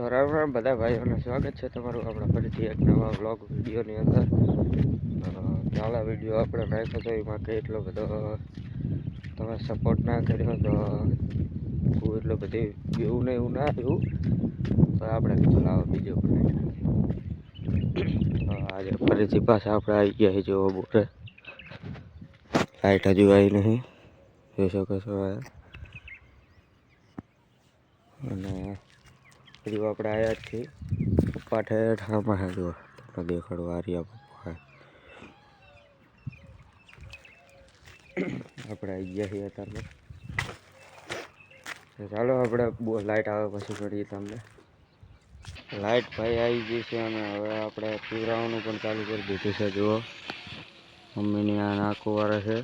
તો રામ રામ બધા ભાઈઓને સ્વાગત છે તમારું આપણા ફરીથી એક નવા વ્લોગ વિડીયોની અંદર. ચાલા વીડિયો આપણે નાખ્યો તો એમાં કે એટલો બધો, તમે સપોર્ટ ના કર્યો તો હું એટલો બધી એવું ને એવું ના આવ્યું તો આપણે કીધું લાવો બીજો પણ આજે ફરીથી પાછા આપણે આવી ગયા છે જોવો બોરે લાઈટ હજુ આવી નહીં. જોઈ શકો છો અને હજુ આપણે આવ્યા જ છીએ. પપ્પા ઠેઠામાં હે જુઓ તમને દેખાડવા આર્યા પપ્પા આપણે આવી ગયા છીએ અત્યારે ચાલો આપણે લાઇટ આવે પછી કરીએ તમને. લાઇટ ભાઈ આવી ગઈ છે અને હવે આપણે પીવરાવાનું પણ ચાલુ કરી દીધું છે, જુઓ. મમ્મીની આ નાખું વાળે છે.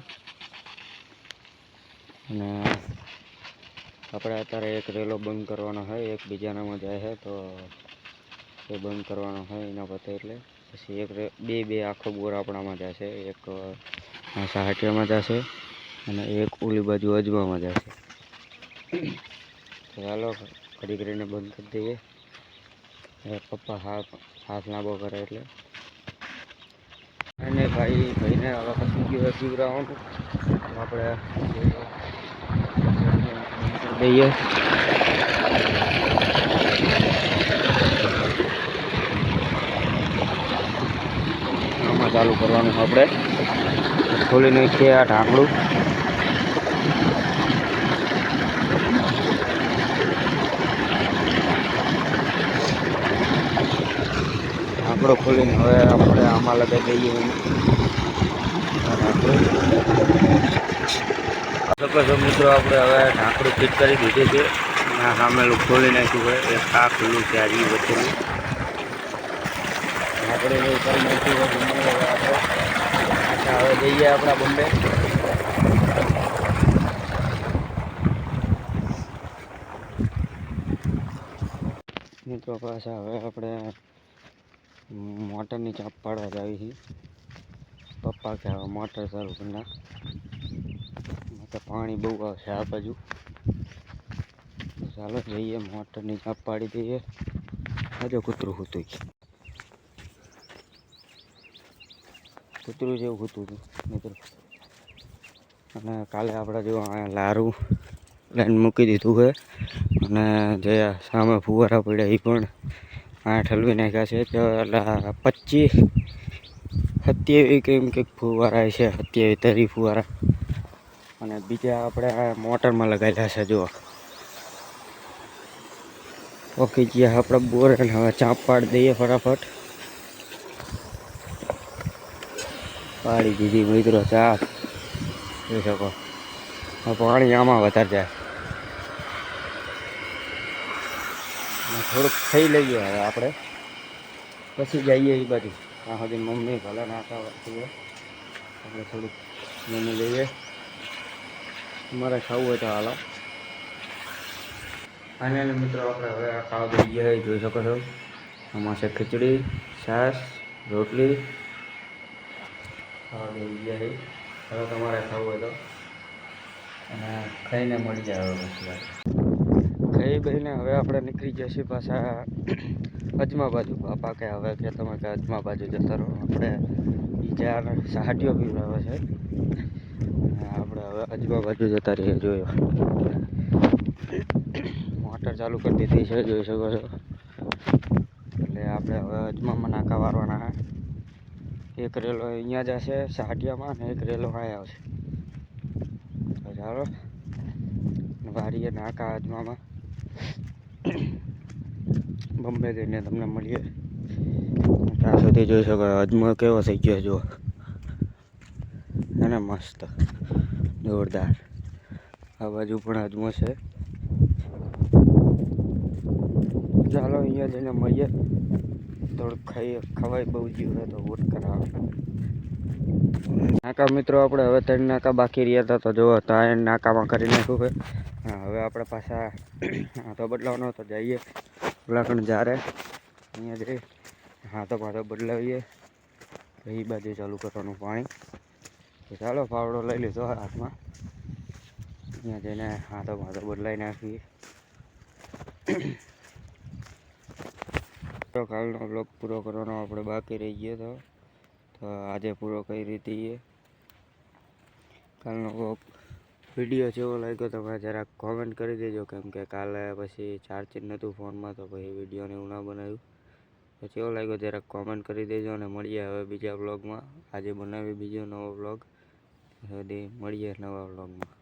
અને આપણે અત્યારે એક રેલો બંધ કરવાનો હોય, એક બીજાનામાં જાય છે તો એ બંધ કરવાનો હોય એના પતે એટલે. પછી એક બે બે આખો બોર આપણામાં જશે, એક સાહટિયામાં જશે અને એક ઓલી બાજુ અજવામાં જશે. ચાલો ઘડી કરીને બંધ કરી દઈએ. પપ્પા હાથ હાથ લાંબો કરે એટલે. અને ભાઈ, ભાઈને હવે પછી ગયો પીવડાવવાનું આપણે દઈએ આમાં ચાલુ કરવાનું આપણે. ખોલી નાખીએ આ ઢાંકણું. ઢાંકણો ખોલીને હવે આપણે આમાં લગાવી દઈએ. ઢાંકણું શકો છો મિત્રો આપણે હવે ઢાંકણું ફિટ કરી દીધું છે. અને આ સામેલું ખોલી નાખ્યું છે. એક આ ખુલ્લું છે આ રહ્યું વચ્ચેનું. આપણે એવું કરી નાખ્યું છે. બંને હવે આપણે પાછા હવે જઈએ આપણા બોમ્બે મિત્રો પાછા હવે આપણે મોટરની ચાપ પાડવા જ આવી છીએ. પપ્પા કે હવે મોટર ચાલુ કરી નાખ. તો પાણી બહુ આવશે આ બાજુ. ચાલો જઈએ, મોટરની ચાપ પાડી દઈએ. આજે કૂતરું હતું કૂતરું જેવું હતું હતું, મિત્રો. અને કાલે આપણે જો લારું લાઈન મૂકી દીધું છે. અને જે સામે ફુવારા પડ્યા એ પણ આ ઠલવી નાખ્યા છે. તો એટલે પચીસ સત્યાવીસ કેમ કે ફુવારા છે હત્યાવી તરી ફુવારા. અને બીજા આપણે મોટરમાં લગાવેલા છે, જુઓ. ઓકે ગયા આપણે બોર હવે ચાંપ પાડી દઈએ ફટાફટ. પાડી દીધી મિત્રો ચાપ. જોઈ શકો. પાણી આમાં વધારે જાય. થોડુંક થઈ લઈએ હવે આપણે. પછી જઈએ એ બાજુ. આ સુધી મમ્મી ભલે નાખા આપણે થોડુંક મમ્મી લઈએ. તમારે ખાવું હોય તો હાલો. અને મિત્રો આપણે હવે આ ખાવા બેસી ગયા જોઈ શકો છો. આમાં છે ખીચડી છાશ રોટલી. ખાવા બેસી ગયા છીએ. હવે તમારે ખાવું હોય તો. અને ખાઈને મળી જાય હવે પછી ખાઈ બહીને હવે આપણે નીકળી જશે પાછા અજમા બાજુ બાપા કે હવે કે તમે કે અજમા બાજુ જતા રહો. આપણે બીજા સહાટીઓ પીવડાવે છે. આપણે હવે અજમા બાજુ જતા રહીએ, જોયો. મોટર ચાલુ કરી દીધી છે, જોઈ શકો છો. એટલે આપણે હવે અજમામાં નાકા વારવાના એક રેલો અહીંયા જશે સાટિયામાં અને એક રેલો અહીંયા આવશે. ચાલો, વારીએ નાકા અજમામાં. બોમ્બે જઈને તમને મળીએ. ત્યાં સુધી જોઈ શકો અજમો કેવો થઈ ગયો, જુઓ. એને મસ્ત. જોરદાર. આ બાજુ પણ આજમો છે. ચાલો અહીંયા જઈને મળીએ. થોડુંક ખાઈએ, ખવાય બહુ જીવ તો વોટ કરાવે નાકા મિત્રો, આપણે હવે ત્રણ નાકા બાકી રહ્યા હતા તો જો ત્રણ નાકામાં કરી નાખ્યું છે. હવે આપણે પાછા હાથો બદલાવાનો તો જઈએ. ઉલાકણ જ્યારે. અહીંયા જઈ હાથો પાથો બદલાવીએ. એ બાજુ ચાલુ કરવાનું પાણી. ચાલો પાવડો લઈ લીધો હાથમાં. અહીંયા જઈને હાથો માથો બદલાઈ નાખીએ. તો કાલનો બ્લોગ પૂરો કરવાનો આપણે બાકી રહી ગયો તો. તો આજે પૂરો કરી રીતે કાલનો બ્લોગ વીડિયો જેવો લાગ્યો તમે જરાક કોમેન્ટ કરી દેજો કેમ કે કાલે પછી ચાર્જિંગ નહોતું ફોનમાં તો પછી વિડીયોને એવું ના બનાવ્યું. તો કેવો લાગ્યો જરાક કોમેન્ટ કરી દેજો અને મળીએ હવે બીજા બ્લોગમાં આજે બનાવી બીજો નવો બ્લોગ સુધી મળીએ નવા બ્લોગમાં